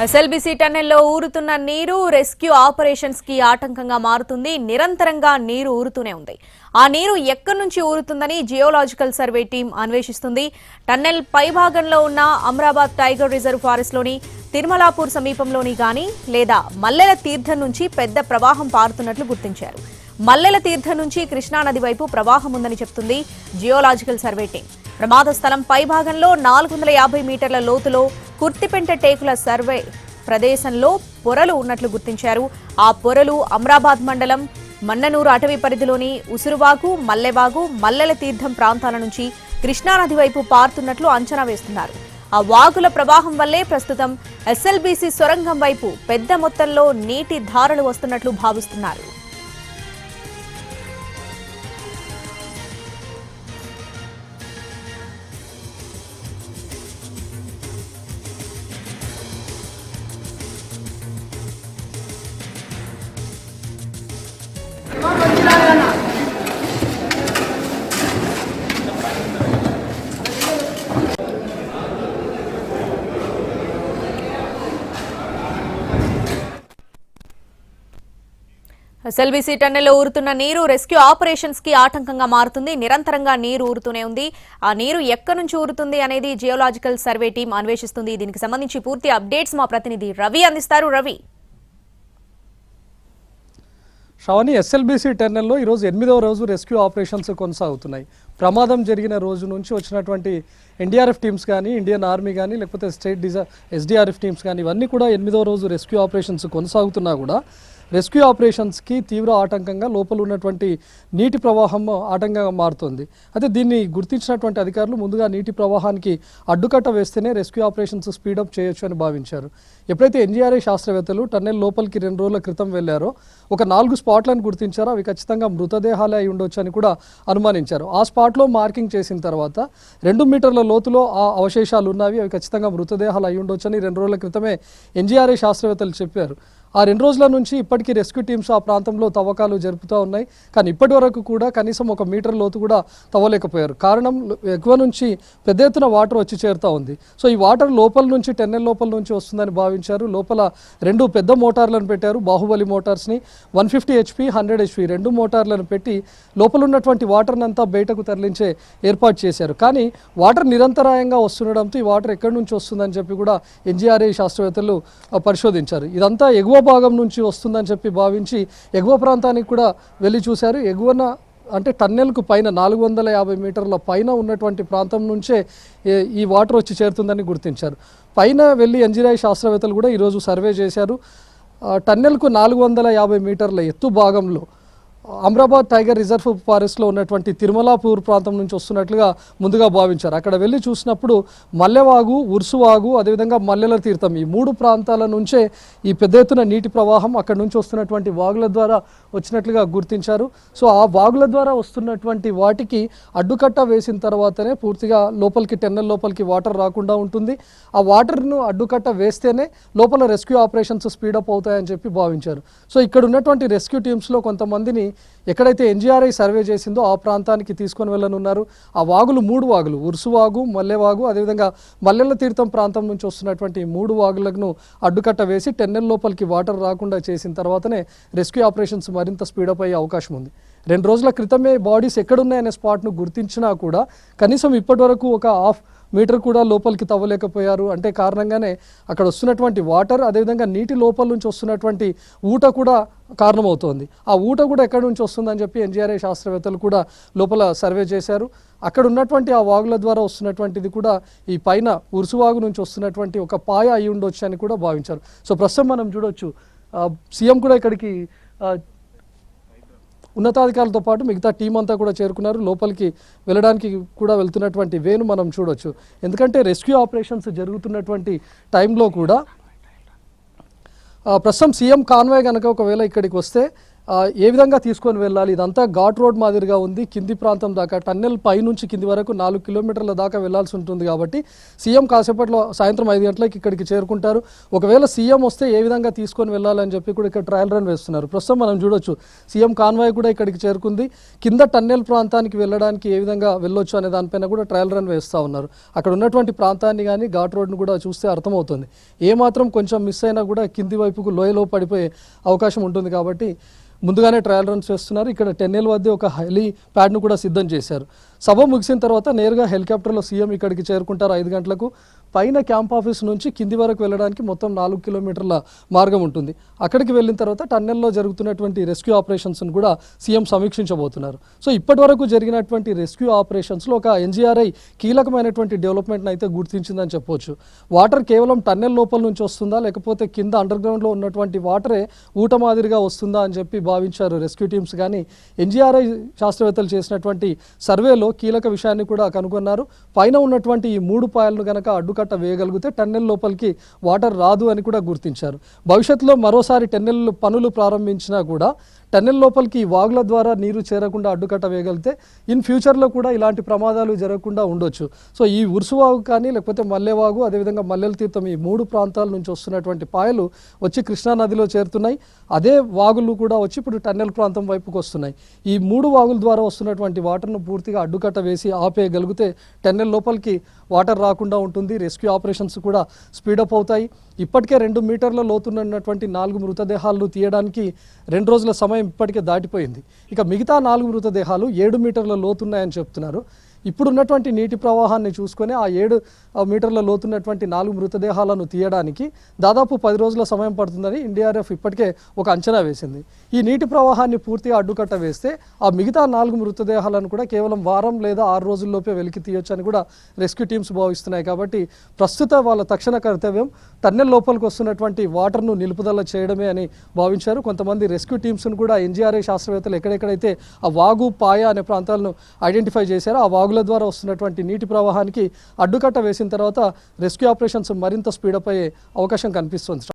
SLBC టన్నెల్లో ఊరుతున్న నీరు rescue ఆపరేషన్స్కి ఆటంకంగా మారుతుంది. నిరంతరంగా నీరు ఊరుతూనే ఉంది. ఆ నీరు ఎక్కడి నుంచి ఊరుతుందని జియోలాజికల్ సర్వే టీం అన్వేషిస్తుంది. టన్నెల్ పైభాగంలో ఉన్న అమరాబాద్ టైగర్ రిజర్వ్ ఫారెస్ట్లోని తిరుమలాపూర్ సమీపంలోని గాని లేదా మల్లెల తీర్థం నుంచి పెద్ద ప్రవాహం పారుతున్నట్లు గుర్తించారు. మల్లెల తీర్థం నుంచి కృష్ణానది వైపు ప్రవాహం ఉందని చెప్తుంది జియోలాజికల్ సర్వే టీం. ప్రమాద స్థలం పైభాగంలో నాలుగు వందల యాభై మీటర్ల లోతులో కుర్తిపెంట టేకుల సర్వే ప్రదేశంలో పొరలు ఉన్నట్లు గుర్తించారు. ఆ పొరలు అమరాబాద్ మండలం మన్ననూరు అటవీ పరిధిలోని ఉసురువాగు మల్లెవాగు మల్లెల తీర్థం ప్రాంతాల నుంచి కృష్ణానది వైపు పారుతున్నట్లు అంచనా వేస్తున్నారు. ఆ వాగుల ప్రవాహం వల్లే ప్రస్తుతం ఎస్ఎల్బీసీ సొరంగం వైపు పెద్ద మొత్తంలో నీటి ధారలు వస్తున్నట్లు భావిస్తున్నారు. ఎస్ఎల్బీసీ టన్నెల్లో ఊరుతున్న నీరు రెస్క్యూ ఆపరేషన్స్కి ఆటంకంగా మారుతుంది. నిరంతరంగా నీరు ఊరుతూనే ఉంది. ఆ నీరు ఎక్కడి నుంచి ఊరుతుంది అనేది జియోలాజికల్ సర్వే టీం అన్వేషిస్తుంది. దీనికి సంబంధించి పూర్తి అప్డేట్స్ మా ప్రతినిధి రవి అందిస్తారు. రవి. శ్రవణి ఎస్ఎల్బీసీ టెర్నల్లో ఈరోజు ఎనిమిదవ రోజు రెస్క్యూ ఆపరేషన్స్ కొనసాగుతున్నాయి. ప్రమాదం జరిగిన రోజు నుంచి వచ్చినటువంటి ఎన్డీఆర్ఎఫ్ టీమ్స్ కానీ ఇండియన్ ఆర్మీ కానీ లేకపోతే స్టేట్ డిజా ఎస్డీఆర్ఎఫ్ టీమ్స్ కానీ ఇవన్నీ కూడా ఎనిమిదవ రోజు రెస్క్యూ ఆపరేషన్స్ కొనసాగుతున్నా కూడా రెస్క్యూ ఆపరేషన్స్కి తీవ్ర ఆటంకంగా లోపల ఉన్నటువంటి నీటి ప్రవాహం ఆటంకంగా మారుతుంది. అయితే దీన్ని గుర్తించినటువంటి అధికారులు ముందుగా నీటి ప్రవాహానికి అడ్డుకట్ట వేస్తేనే రెస్క్యూ ఆపరేషన్స్ స్పీడప్ చేయొచ్చు అని భావించారు. ఎప్పుడైతే ఎన్జీఆర్ఐ శాస్త్రవేత్తలు టన్నెల్ లోపలికి రెండు రోజుల క్రితం వెళ్ళారో ఒక నాలుగు స్పాట్లను గుర్తించారో. అవి ఖచ్చితంగా మృతదేహాలే అయి ఉండొచ్చు అని కూడా అనుమానించారు. ఆ స్పాట్లో మార్కింగ్ చేసిన తర్వాత రెండు మీటర్ల లోతులో ఆ అవశేషాలు ఉన్నవి అవి ఖచ్చితంగా మృతదేహాలు అయి ఉండొచ్చు అని రెండు రోజుల క్రితమే ఎన్జీఆర్ఐ శాస్త్రవేత్తలు చెప్పారు. ఆ రెండు రోజుల నుంచి ఇప్పటికీ రెస్క్యూ టీమ్స్ ఆ ప్రాంతంలో తవ్వకాలు జరుపుతూ ఉన్నాయి. కానీ ఇప్పటి వరకు కూడా కనీసం ఒక మీటర్ లోతు కూడా తవ్వలేకపోయారు. కారణం ఎక్కువ నుంచి పెద్ద ఎత్తున వాటర్ వచ్చి చేరుతూ ఉంది. సో ఈ వాటర్ లోపల నుంచి టెన్నెల్ లోపల నుంచి వస్తుందని భావించారు. లోపల రెండు పెద్ద మోటార్లను పెట్టారు. Baahubali మోటార్స్ని one fifty HP hundred HP రెండు మోటార్లను పెట్టి లోపల ఉన్నటువంటి వాటర్ని అంతా బయటకు తరలించే ఏర్పాటు చేశారు. కానీ వాటర్ నిరంతరాయంగా వస్తుండడంతో ఈ వాటర్ ఎక్కడి నుంచి వస్తుందని చెప్పి కూడా ఎన్జీఆర్ఏ శాస్త్రవేత్తలు పరిశోధించారు. ఇదంతా ఎగువ భాగం నుంచి వస్తుందని చెప్పి భావించి ఎగువ ప్రాంతానికి కూడా వెళ్ళి చూశారు. ఎగువన అంటే టన్నెల్కు పైన నాలుగు వందల యాభై మీటర్ల పైన ఉన్నటువంటి ప్రాంతం నుంచే ఈ వాటర్ వచ్చి చేరుతుందని గుర్తించారు. పైన వెళ్ళి ఎన్జిరాయి శాస్త్రవేత్తలు కూడా ఈరోజు సర్వే చేశారు. టన్నెల్కు నాలుగు వందల యాభై మీటర్ల ఎత్తు భాగంలో అమరాబాద్ టైగర్ రిజర్వ్ ఫారెస్ట్లో ఉన్నటువంటి తిరుమలాపూర్ ప్రాంతం నుంచి వస్తున్నట్లుగా ముందుగా భావించారు. అక్కడ వెళ్ళి చూసినప్పుడు మల్లెవాగు ఉరుసువాగు అదేవిధంగా మల్లెల తీర్థం ఈ మూడు ప్రాంతాల నుంచే ఈ పెద్ద ఎత్తున నీటి ప్రవాహం అక్కడ నుంచి వస్తున్నటువంటి వాగుల ద్వారా వచ్చినట్లుగా గుర్తించారు. సో ఆ వాగుల ద్వారా వస్తున్నటువంటి వాటికి అడ్డుకట్ట వేసిన తర్వాతనే పూర్తిగా లోపలికి టెన్నెల్ లోపలికి వాటర్ రాకుండా ఉంటుంది. ఆ వాటర్ను అడ్డుకట్ట వేస్తేనే లోపల రెస్క్యూ ఆపరేషన్స్ స్పీడప్ అవుతాయని చెప్పి భావించారు. సో ఇక్కడ ఉన్నటువంటి రెస్క్యూ టీమ్స్లో కొంతమందిని ఎక్కడైతే ఎన్జీఆర్ఐ సర్వే చేసిందో ఆ ప్రాంతానికి తీసుకొని వెళ్ళనున్నారు. ఆ వాగులు మూడు వాగులు ఉరుసువాగు మల్లెవాగు అదేవిధంగా మల్లెల తీర్థం ప్రాంతం నుంచి వస్తున్నటువంటి మూడు వాగులను అడ్డుకట్ట వేసి టెన్నెల్ లోపలికి వాటర్ రాకుండా చేసిన తర్వాతనే రెస్క్యూ ఆపరేషన్స్ మరింత స్పీడప్ అయ్యే అవకాశం ఉంది. రెండు రోజుల క్రితమే బాడీస్ ఎక్కడున్నాయనే స్పాట్ను గుర్తించినా కూడా కనీసం ఇప్పటివరకు ఒక హాఫ్ మీటర్ కూడా లోపలికి తవ్వలేకపోయారు. అంటే కారణంగానే అక్కడ వస్తున్నటువంటి వాటర్ అదేవిధంగా నీటి లోపల నుంచి వస్తున్నటువంటి ఊట కూడా కారణమవుతోంది. ఆ ఊట కూడా ఎక్కడి నుంచి వస్తుందని చెప్పి ఎన్జీఆర్ఐ శాస్త్రవేత్తలు కూడా లోపల సర్వే చేశారు. అక్కడ ఉన్నటువంటి ఆ వాగుల ద్వారా వస్తున్నటువంటిది కూడా ఈ పైన ఉరుసువాగు నుంచి వస్తున్నటువంటి ఒక పాయ అయి ఉండొచ్చు అని కూడా భావించారు. సో ప్రస్తుతం మనం చూడొచ్చు. సీఎం కూడా ఇక్కడికి ఉన్నతాధికారులతో పాటు మిగతా టీం అంతా కూడా చేరుకున్నారు. లోపలికి వెళ్ళడానికి కూడా వెళ్తున్నటువంటి వేను మనం చూడొచ్చు. ఎందుకంటే రెస్క్యూ ఆపరేషన్స్ జరుగుతున్నటువంటి టైంలో కూడా ప్రస్తుతం సీఎం కాన్వాయ్ కనుక ఒకవేళ ఇక్కడికి వస్తే ఏ విధంగా తీసుకొని వెళ్ళాలి? ఇదంతా ఘాట్ రోడ్ మాదిరిగా ఉంది. కింది ప్రాంతం దాకా టన్నెల్ పై నుంచి కింది వరకు నాలుగు కిలోమీటర్ల దాకా వెళ్ళాల్సి ఉంటుంది కాబట్టి సీఎం కాసేపట్లో సాయంత్రం ఐదు గంటలకు ఇక్కడికి చేరుకుంటారు. ఒకవేళ సీఎం వస్తే ఏ విధంగా తీసుకొని వెళ్ళాలని చెప్పి కూడా ఇక్కడ ట్రయల్ రన్ వేస్తున్నారు. ప్రస్తుతం మనం చూడొచ్చు సీఎం కాన్వాయ్ కూడా ఇక్కడికి చేరుకుంది. కింద టన్నెల్ ప్రాంతానికి వెళ్ళడానికి ఏ విధంగా వెళ్ళొచ్చు అనే దానిపైన కూడా ట్రయల్ రన్ వేస్తూ ఉన్నారు. అక్కడ ఉన్నటువంటి ప్రాంతాన్ని కానీ ఘాట్ రోడ్ను కూడా చూస్తే అర్థమవుతుంది. ఏ మాత్రం కొంచెం మిస్ అయినా కూడా కింది వైపుకు లోయలో పడిపోయే అవకాశం ఉంటుంది కాబట్టి ముందుగానే ట్రయల్ రన్స్ చేస్తున్నారు. ఇక్కడ టెన్నెల్ వద్ద ఒక హెలీ ప్యాడ్ను కూడా సిద్ధం చేశారు. సభ ముగిసిన తర్వాత నేరుగా హెలికాప్టర్లో సీఎం ఇక్కడికి చేరుకుంటారు ఐదు గంటలకు. పైన క్యాంప్ ఆఫీస్ నుంచి కింది వరకు వెళ్ళడానికి మొత్తం నాలుగు కిలోమీటర్ల మార్గం ఉంటుంది. అక్కడికి వెళ్ళిన తర్వాత టన్నెల్లో జరుగుతున్నటువంటి రెస్క్యూ ఆపరేషన్స్ను కూడా సీఎం సమీక్షించబోతున్నారు. సో ఇప్పటి వరకు జరిగినటువంటి రెస్క్యూ ఆపరేషన్స్లో ఒక ఎన్జీఆర్ఐ కీలకమైనటువంటి డెవలప్మెంట్ని అయితే గుర్తించిందని చెప్పొచ్చు. వాటర్ కేవలం టన్నెల్ లోపల నుంచి వస్తుందా లేకపోతే కింద అండర్ గ్రౌండ్లో ఉన్నటువంటి వాటరే ఊట మాదిరిగా వస్తుందా అని చెప్పి భావించారు రెస్క్యూ టీమ్స్. కానీ ఎన్జీఆర్ఐ శాస్త్రవేత్తలు చేసినటువంటి సర్వేలో కీలక విషయాన్ని కూడా కనుగొన్నారు. పైన ఉన్నటువంటి ఈ మూడు పాయలను కనుక అడ్డుకట్ట వేయగలిగితే టన్నెల్ లోపలికి వాటర్ రాదు అని కూడా గుర్తించారు. భవిష్యత్తులో మరోసారి టన్నెల్ పనులు ప్రారంభించినా కూడా టన్నెల్ లోపలికి ఈ వాగుల ద్వారా నీరు చేరకుండా అడ్డుకట్ట వేయగలిగితే ఇన్ ఫ్యూచర్లో కూడా ఇలాంటి ప్రమాదాలు జరగకుండా ఉండొచ్చు. సో ఈ ఉరుసువాగు కానీ లేకపోతే మల్లెవాగు అదేవిధంగా మల్లెల తీర్థం ఈ మూడు ప్రాంతాల నుంచి వస్తున్నటువంటి పాయలు వచ్చి కృష్ణా నదిలో చేరుతున్నాయి. అదే వాగులు కూడా వచ్చి ఇప్పుడు టన్నెల్ ప్రాంతం వైపుకు వస్తున్నాయి. ఈ మూడు వాగుల ద్వారా వస్తున్నటువంటి వాటర్ను పూర్తిగా అడ్డుకట్ట వేసి ఆపేయగలిగితే టన్నెల్ లోపలికి వాటర్ రాకుండా ఉంటుంది. రెస్క్యూ ఆపరేషన్స్ కూడా స్పీడప్ అవుతాయి. ఇప్పటికే రెండు మీటర్ల లోతున్నటువంటి నాలుగు మృతదేహాలను తీయడానికి రెండు రోజుల సమయం ఇప్పటికే దాటిపోయింది. ఇక మిగతా నాలుగు మృతదేహాలు ఏడు మీటర్ల లోతున్నాయని చెప్తున్నారు. ఇప్పుడున్నటువంటి నీటి ప్రవాహాన్ని చూసుకొని ఆ ఏడు మీటర్ల లోతున్నటువంటి నాలుగు మృతదేహాలను తీయడానికి దాదాపు పది రోజుల సమయం పడుతుందని ఎన్డీఆర్ఎఫ్ ఇప్పటికే ఒక అంచనా వేసింది. ఈ నీటి ప్రవాహాన్ని పూర్తిగా అడ్డుకట్ట వేస్తే ఆ మిగతా నాలుగు మృతదేహాలను కూడా కేవలం వారం లేదా ఆరు రోజుల్లోపే వెలికి తీయొచ్చు అని కూడా రెస్క్యూ టీమ్స్ భావిస్తున్నాయి. కాబట్టి ప్రస్తుత వాళ్ళ తక్షణ కర్తవ్యం టన్నెల్ లోపలికి వస్తున్నటువంటి వాటర్ను నిలుపుదల చేయడమే అని భావించారు. కొంతమంది రెస్క్యూ టీమ్స్ను కూడా ఎన్జీఆర్ఐ శాస్త్రవేత్తలు ఎక్కడెక్కడైతే ఆ వాగు పాయ అనే ప్రాంతాలను ఐడెంటిఫై చేశారో ఆ వాగు వాగుల ద్వారా వస్తున్నటువంటి నీటి ప్రవాహానికి అడ్డుకట్ట వేసిన తర్వాత రెస్క్యూ ఆపరేషన్స్ మరింత స్పీడప్ అయ్యే అవకాశం కనిపిస్తుంది.